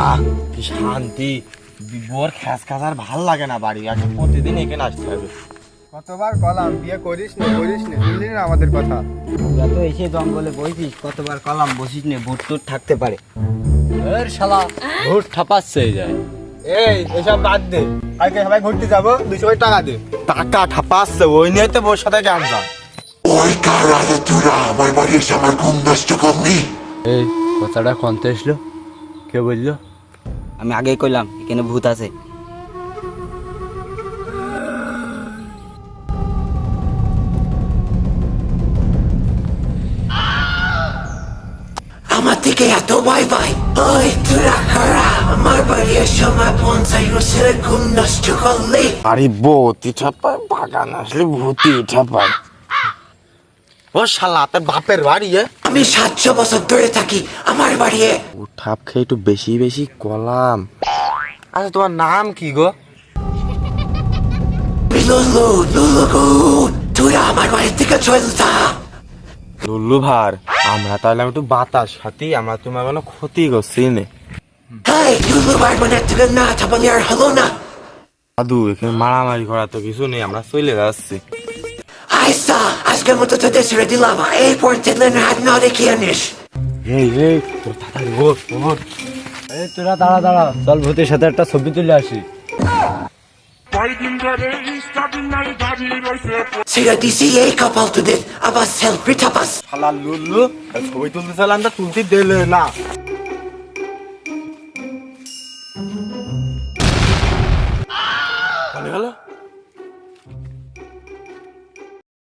আহ কি শান্তি। বিবর খ্যাস খাস আর ভালো লাগে না বাড়ি। আজকে প্রতিদিন এখানে আসতে হবে। কতবার কলাম বিয়ে করিস না করিস না শুনলি না আমাদের কথা? তোরা তো এসে জঙ্গলে বইছিস কতবার কলাম বসিস নে ভূত টুট থাকতে পারে। এর শালা ভোট ঠাপাচ্ছে যায়। এই এসব বাদ দে। আজকে সবাই ঘুরতে যাব দুশো টাকা দে। টাকা ঠাপাচ্ছে ওই নিয়ে তো বসে থেকে আনতাম ওই কারাতে তোরা আমার বাড়ি এসে আমার ঘুম নষ্ট করলি এই কথাটা কনতে এসলো। কে বলল আমি আগেই কইলাম এখানে ভূত আছে। আমার থেকে এত বাই বাই ওই তোরা কারা আমার বাড়ি এসে আমার পঞ্চাশ বছরের ঘুম নষ্ট করলি। আরে বতি ঠাপায় বাগান আসলে ভূতি ঠাপায় ও শালা তোর বাপের বাড়ি আমি সাতশো বছর ধরে থাকি আমার বাড়ি ও ঠাপ খেয়ে একটু বেশি বেশি কলাম। আচ্ছা তোমার নাম কি গো? লুলু লুলু আমার বাড়ি থেকে চল যা। লুল্লু ভার আমরা তাহলে একটু বাতাস আমরা তোমার কোনো ক্ষতি করছি নে। লুলু মানে থেকে না চাপালি আর হলো না। দাদু এখানে মারামারি করা তো কিছু নেই আমরা চলে যাচ্ছি। I saw! আজকের মতো তোদের ছেড়ে দিলাম এই পর্যন্ত হাত না দেখি আনিস এই রে তোর তাড়াতাড়ি ওর ওর এই তোরা দাঁড়া দাঁড়া চল ভূতের সাথে একটা ছবি তুলে আসি ছেড়ে দিছি এই কপাল তোদের আবার সেলফি ঠাপাস শালা লুল্লু ছবি তুলতে চালাম তা তুলতে দিলে না হলো